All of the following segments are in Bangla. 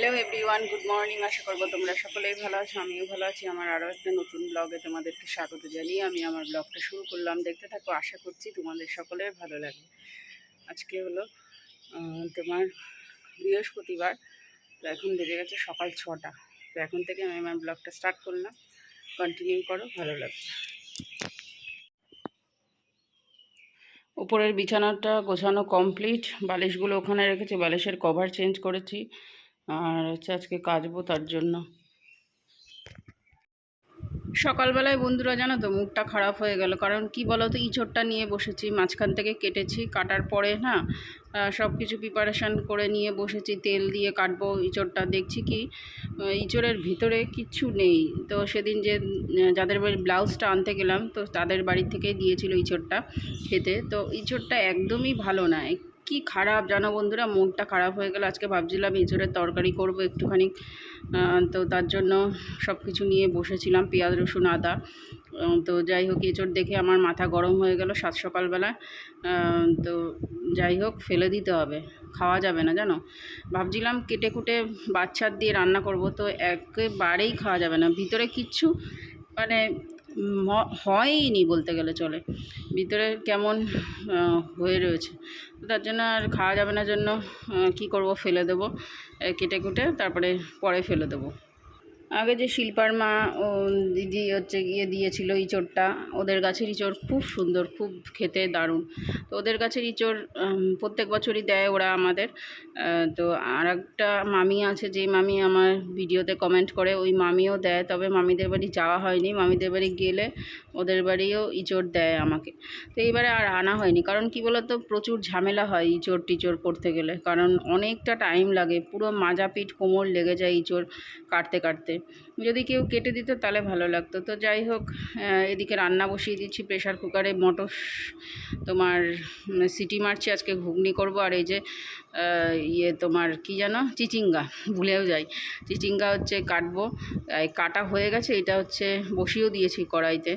হ্যালো এভরিওয়ান গুড মর্নিং আশা করব তোমরা সকলেই ভালো আছো, আমিও ভালো আছি। আমার আরও একটা নতুন ব্লগে তোমাদেরকে স্বাগত জানিয়ে আমি আমার ব্লগটা শুরু করলাম। দেখতে থাকো, আশা করছি তোমাদের সকলের ভালো লাগে আজকে হলো তোমার বৃহস্পতিবার, তো এখন বেজে গেছে সকাল ছটা। তো এখন থেকে আমি আমার ব্লগটা স্টার্ট করলাম। কন্টিনিউ করো, ভালো লাগবে। উপরের বিছানাটা গোছানো কমপ্লিট বালিশগুলো ওখানে রেখেছি, বালিশের কভার চেঞ্জ করেছি। আর হচ্ছে আজকে কাচবো তার জন্য। সকালবেলায় বন্ধুরা জানো তো মুখটা খারাপ হয়ে গেল। কারণ কি বলো তো ইঁচড়টা নিয়ে বসেছি, মাঝখান থেকে কেটেছি, কাটার পরে না সব কিছু প্রিপারেশান করে নিয়ে বসেছি, তেল দিয়ে কাটবো, ইঁচড়টা দেখছি কি ইঁচড়ের ভিতরে কিচ্ছু নেই। তো সেদিন যে যাদের বাড়ি ব্লাউজটা আনতে গেলাম, তো তাদের বাড়ি থেকেই দিয়েছিল ইঁচড়টা খেতে। তো ইঁচড়টা একদমই ভালো না কি খারাপ জানো বন্ধুরা? মনটা খারাপ হয়ে গেল। আজকে ভাবছিলাম এঁচড়ের তরকারি করব একটুখানি। তো তার জন্য সব কিছু নিয়ে বসেছিলাম, পেঁয়াজ, রসুন, আদা। তো যাই হোক, এঁচড় দেখে আমার মাথা গরম হয়ে গেল সাত সকালবেলা। তো যাই হোক, ফেলে দিতে হবে। খাওয়া যাবে না, জানো? ভাবছিলাম কেটে কুটে বাচ্চার দিয়ে রান্না করব, তো একেবারেই খাওয়া যাবে না। ভিতরে কিচ্ছু মানে হয়ইনি বলতে গেলে চলে। ভিতরে কেমন হয়ে রয়েছে। তার জন্য আর খাওয়া যাবে না জন্য কি করব, ফেলে দেবো কেটে কুটে, তারপরে, পরে ফেলে দেবো। আগে যে শিল্পার মা ও দিদি হচ্ছে গিয়ে দিয়েছিল ইঁচড়টা, ওদের গাছের ইঁচড় খুব সুন্দর, খুব খেতে দারুণ। তো ওদের গাছের ইঁচড় প্রত্যেক বছরই দেয় ওরা আমাদের। তো আর একটা মামি আছে, যে মামি আমার ভিডিওতে কমেন্ট করে, ওই মামিও দেয়, তবে মামিদের বাড়ি যাওয়া হয়নি। মামিদের বাড়ি গেলে ওদের বাড়িও ইঁচড় দেয় আমাকে। তো এইবারে আর আনা হয়নি, কারণ কি বলতো, প্রচুর ঝামেলা হয় ইঁচড় টিচড় করতে গেলে। কারণ অনেকটা টাইম লাগে, পুরো মাজা পিঠ কোমর লেগে যায় ইঁচড় কাটতে কাটতে। যদি কেউ কেটে দিত তাহলে ভালো লাগতো। তো যাই হোক এদিকে রান্না বসিয়ে দিচ্ছি প্রেশার কুকারে। মটর তোমার সিটি মারছি, আজকে ঘুগনি করব। আর এই যে ইয়ে তোমার কি যেন? চিচিঙ্গা, ভুলেও যাই। চিচিঙ্গা হচ্ছে কাটবো। কাটা হয়ে গেছে, এটা হচ্ছে বসিয়েও দিয়েছি কড়াইতে।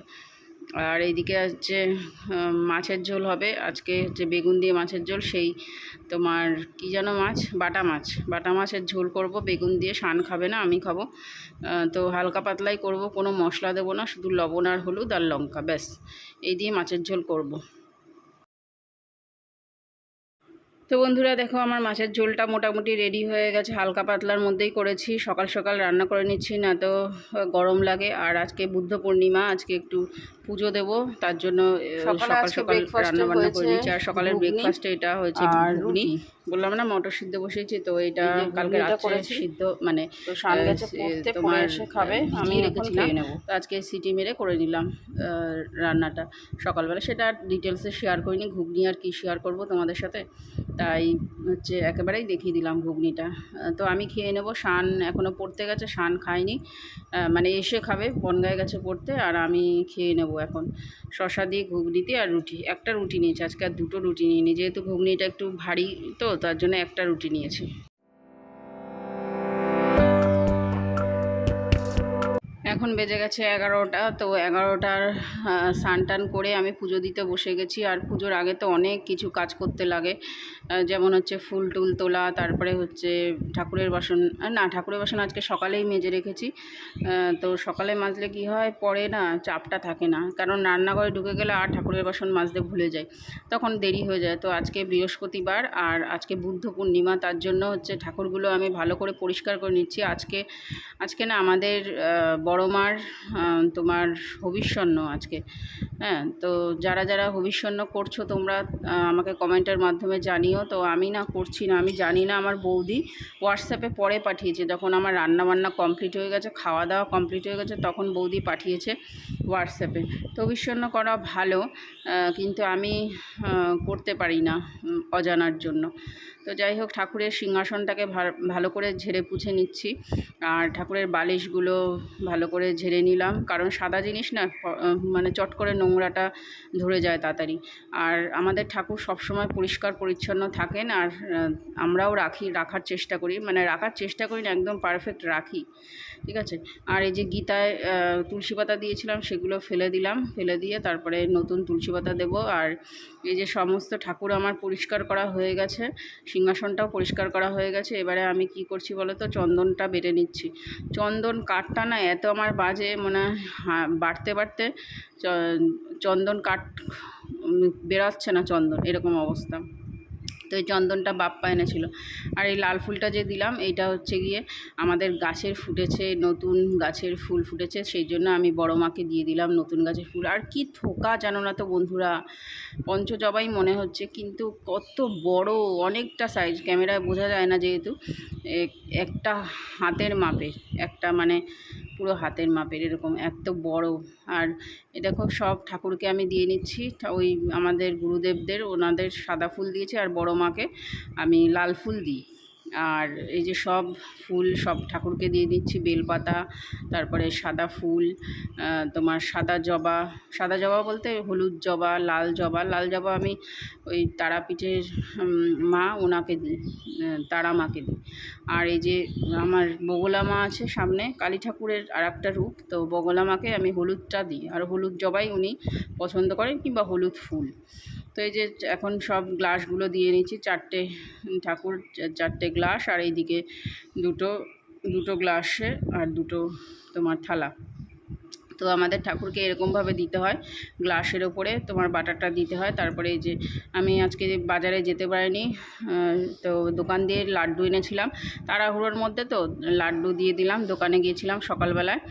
আর এইদিকে হচ্ছে মাছের ঝোল হবে। আজকে হচ্ছে বেগুন দিয়ে মাছের ঝোল, সেই তোমার কি যেন মাছ? বাটা মাছ। বাটা মাছের ঝোল করব, বেগুন দিয়ে শান খাবে না, আমি খাব। তো হালকা পাতলাই করব, কোনো মশলা দেবো না, শুধু লবণ আর হলুদ আর লঙ্কা, ব্যাস। এই দিয়ে মাছের ঝোল করব। তো বন্ধুরা দেখো আমার মাছের ঝোলটা মোটামুটি রেডি হয়ে গেছে। হালকা পাতলার মধ্যেই করেছি। সকাল সকাল রান্না করে নিচ্ছি না তো গরম লাগে। আর আজকে বুদ্ধ পূর্ণিমা আজকে একটু পুজো দেব। তার জন্য সকাল সকাল রান্না বান্না করে নিচ্ছি। আর সকালের ব্রেকফাস্টে এটা হয়েছে আর ঘুগনি। রুটি। বললাম না মটর সিদ্ধ বসিয়েছি তো এটা কালকে রাত্রে করেছি। সিদ্ধ মানে তো শান আহ, গেছে পড়তে তোমার এসে খাবে আমি রেখেছিলাম। খেয়ে নেব তো আজকে সিটি মেরে করে নিলাম রান্নাটা সকালবেলা সেটা আর ডিটেলসে শেয়ার করিনি ঘুগনি আর কি শেয়ার করব তোমাদের সাথে তাই হচ্ছে একেবারেই দেখিয়ে দিলাম ঘুগনিটা তো আমি খেয়ে নেব শান এখনও পড়তে গেছে শান খায়নি আহ, মানে এসে খাবে বনগায় গেছে পড়তে আর আমি খেয়ে নেব এখন শশা দিয়ে ঘুগনিতে আর রুটি একটা রুটি নিয়েছি আজকে আর দুটো রুটি নিইনি যেহেতু ঘুগনিটা একটু ভারী তো তার জন্য একটা রুটি নিয়েছি। এখন বেজে গেছে এগারোটা, তো এগারোটার টান করে আমি পুজো দিতে বসে গেছি। আর পুজোর আগে তো অনেক কিছু কাজ করতে লাগে। যেমন হচ্ছে ফুল টুল তোলা, তারপরে হচ্ছে ঠাকুরের বাসন না, ঠাকুরের বাসন আজকে সকালেই মেজে রেখেছি। তো সকালে মাজলে কি হয়, পরে না চাপটা থাকে না। কারণ রান্নাঘরে ঢুকে গেলে আর ঠাকুরের বাসন মাজতে ভুলে যায় তখন দেরি হয়ে যায়। তো আজকে বৃহস্পতিবার, আর আজকে বুদ্ধ পূর্ণিমা, তার জন্য হচ্ছে ঠাকুরগুলো আমি ভালো করে পরিষ্কার করে নিচ্ছি। আজকে আজকে না আমাদের বড় মার আহ, তোমার হবিষ্যন্ন আজকে। হ্যাঁ তো যারা যারা হবিষ্যন্ন করছ তোমরা আমাকে কমেন্টের মাধ্যমে জানিও। তো আমি না করছি না আমি জানি না আমার বৌদি হোয়াটসঅ্যাপে পরে পাঠিয়েছে। যখন আমার রান্নাবান্না কমপ্লিট হয়ে গেছে খাওয়া দাওয়া কমপ্লিট হয়ে গেছে তখন বৌদি পাঠিয়েছে। হোয়াটসঅ্যাপে। তো হবিষ্যন্ন করা ভালো কিন্তু আমি করতে পারি না অজানার জন্য। তো যাই হোক, ঠাকুরের সিংহাসনটাকে ভালো করে ঝেড়ে পুছে নিচ্ছি। আর ঠাকুরের বালিশগুলো ভালো করে ঝেড়ে নিলাম। কারণ সাদা জিনিস না মানে চট করে নোংরাটা ধরে যায় তাড়াতাড়ি। আর আমাদের ঠাকুর সবসময় পরিষ্কার পরিচ্ছন্ন থাকেন। আর আমরাও রাখি, রাখার চেষ্টা করি। মানে রাখার চেষ্টা করি না, একদম পারফেক্ট রাখি। ঠিক আছে? আর এই যে গীতায় তুলসী পাতা দিয়েছিলাম, সেগুলো ফেলে দিলাম। ফেলে দিয়ে তারপরে নতুন তুলসী পাতা দেবো। আর এই যে সমস্ত ঠাকুর আমার পরিষ্কার করা হয়ে গেছে, সিংহাসনটাও পরিষ্কার করা হয়ে গেছে, এবারে আমি কি করছি বলো তো? চন্দনটা বেটে নিচ্ছি। চন্দন কাঠটা না এত আমার বাজে মানে বাড়তে বাড়তে চন্দন কাঠ বেরাচ্ছে না চন্দন, এরকম অবস্থা। তো এই চন্দনটা বাপ্পা এনেছিল। আর এই লাল ফুলটা যে দিলাম, এইটা হচ্ছে গিয়ে আমাদের গাছের ফুটেছে, নতুন গাছের ফুল ফুটেছে, সেই জন্য আমি বড় মাকে দিয়ে দিলাম নতুন গাছের ফুল। আর কি থোকা জানো না তো বন্ধুরা, পঞ্চজবাই মনে হচ্ছে, কিন্তু কত বড়, অনেকটা সাইজ ক্যামেরায় বোঝা যায় না যেহেতু এক- একটা হাতের মাপের, একটা মানে পুরো হাতের মাপের, এরকম এত বড়। আর এটা খুব সব ঠাকুরকে আমি দিয়ে নিচ্ছি। ওই আমাদের গুরুদেবদের, ওনাদের সাদা ফুল দিয়েছি, আর বড় মাকে আমি লাল ফুল দিই। আর এই যে সব ফুল সব ঠাকুরকে দিয়ে দিচ্ছি, বেলপাতা, তারপরে সাদা ফুল তোমার সাদা জবা সাদা জবা বলতে হলুদ জবা, লাল জবা লাল জবা আমি ওই তারাপীঠের মা ওনাকে দিই তারা মাকে দিই। আর এই যে আমার বগলা মা আছে সামনে, কালী ঠাকুরের আর একটা রূপ, তো বগলা মাকে আমি হলুদটা দিই। আর হলুদ জবাই উনি পছন্দ করেন কিংবা হলুদ ফুল। তো এই যে এখন সব গ্লাসগুলো দিয়ে নিচ্ছি চারটে ঠাকুর, চারটে গ্লাস আর এইদিকে দুটো দুটো গ্লাসে আর দুটো তোমার থালা। তো আমাদের ঠাকুরকে এরকমভাবে দিতে হয়, গ্লাসের ওপরে তোমার বাটারটা দিতে হয়। তারপরে এই যে আমি আজকে বাজারে যেতে পারিনি তো দোকান দিয়ে লাড্ডু এনেছিলাম। তাড়াহুড়োর মধ্যে তো লাড্ডু দিয়ে দিলাম, দোকানে গিয়েছিলাম সকালবেলায়।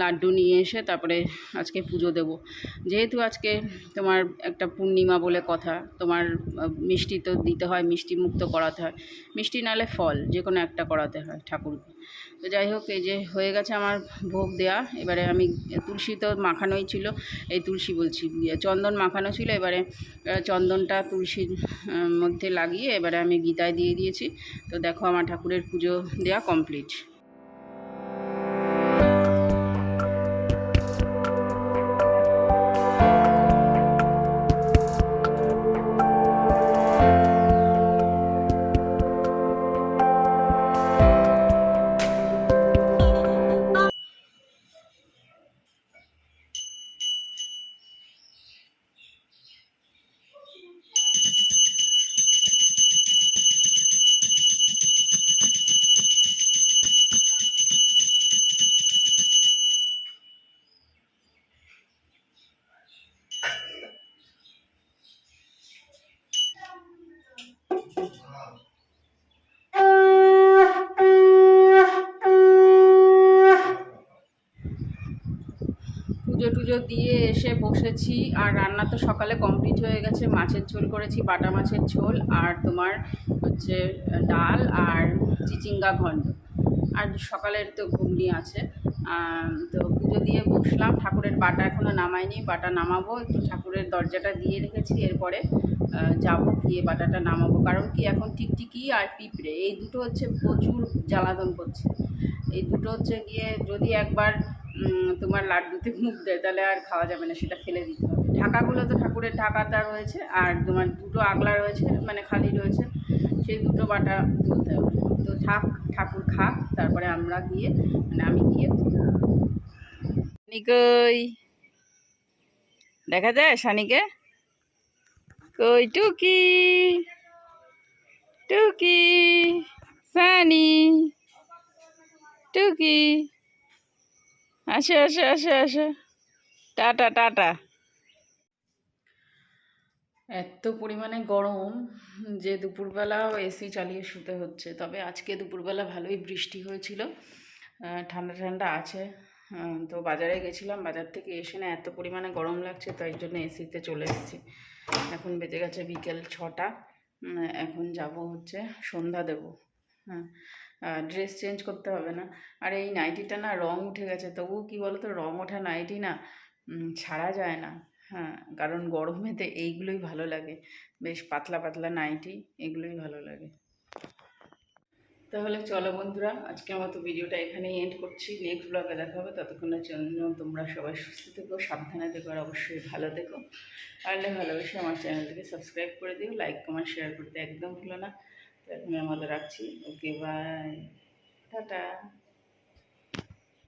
লাড্ডু নিয়ে এসে তারপরে আজকে পুজো দেব। যেহেতু আজকে তোমার একটা পূর্ণিমা বলে কথা তোমার মিষ্টি তো দিতে হয় মিষ্টি মুক্ত করাতে হয়। মিষ্টি নালে ফল যে কোনো একটা করাতে হয় ঠাকুরকে। তো যাই হোক এই যে হয়ে গেছে আমার ভোগ দেয়া। এবারে আমি তুলসী তো মাখানোই ছিল এই তুলসী বলছি। ইয়ে, চন্দন মাখানো ছিল এবারে চন্দনটা তুলসীর মধ্যে লাগিয়ে এবারে আমি গীতায় দিয়ে দিয়েছি। তো দেখো আমার ঠাকুরের পুজো দেওয়া কমপ্লিট পুজো দিয়ে এসে বসেছি। আর রান্না তো সকালে কমপ্লিট হয়ে গেছে। মাছের ঝোল করেছি, বাটা মাছের ঝোল, আর তোমার হচ্ছে ডাল আর চিচিঙ্গা ঘন্ট। আর সকালের তো ঘুগনি আছে। তো পুজো দিয়ে বসলাম। ঠাকুরের বাটা এখনও নামাইনি, বাটা নামাবো। একটু ঠাকুরের দরজাটা দিয়ে রেখেছি, এরপরে যাব গিয়ে বাটাটা নামাবো। কারণ কি, এখন টিকটিকি আর পিঁপড়ে, এই দুটো হচ্ছে প্রচুর জ্বালাতন করছে। এই দুটো হচ্ছে গিয়ে যদি একবার তোমার লাড্ডুতে মুখ দেয়, তাহলে আর খাওয়া যাবে না, সেটা ফেলে দিতে হবে। ঢাকাগুলো তো ঠাকুরের ঢাকাটা রয়েছে, আর তোমার দুটো আগলা রয়েছে মানে খালি রয়েছে, সেই দুটো বাটা তুলতে হবে। তো থাক, ঠাকুর খাক, তারপরে আমরা গিয়ে মানে আমি গিয়ে নিকই দেখা যায় সানিকে? কই টুকি? টুকি, সানি? টুকি? আসো, আসে আসে আসে। Tata tata. এত পরিমাণে গরম যে দুপুরবেলাও এসি চালিয়ে শুতে হচ্ছে। তবে আজকে দুপুরবেলা ভালোই বৃষ্টি হয়েছিল। ঠান্ডা ঠান্ডা আছে। তো বাজারে গেছিলাম। বাজার থেকে এসে না এত পরিমাণে গরম লাগছে, তাই জন্য এসিতে চলে এসেছি। এখন বেজে গেছে বিকেল ছটা। এখন যাব হচ্ছে সন্ধ্যা দেব। হ্যাঁ। ড্রেস চেঞ্জ করতে হবে না। আর এই নাইটিটা না রং উঠে গেছে, তবুও কি বলো তো রং ওঠা নাইটি না ছাড়া যায় না। হ্যাঁ কারণ গরমেতে এইগুলোই ভালো লাগে। বেশ পাতলা পাতলা নাইটি এগুলোই ভালো লাগে। তাহলে চলো বন্ধুরা, আজকের মতো ভিডিওটা এখানেই এন্ড করছি। নেক্সট ব্লগে দেখা হবে। ততক্ষণের জন্য তোমরা সবাই সুস্থ থেকো, সাবধানে থেকো, আর অবশ্যই ভালো থেকো। পারলে ভালোবেসে আমার চ্যানেলটিকে সাবস্ক্রাইব করে দিও লাইক কমেন্ট শেয়ার করতে একদম ভুলো না। তো এখন আমাদের রাখছি। Okay bye tata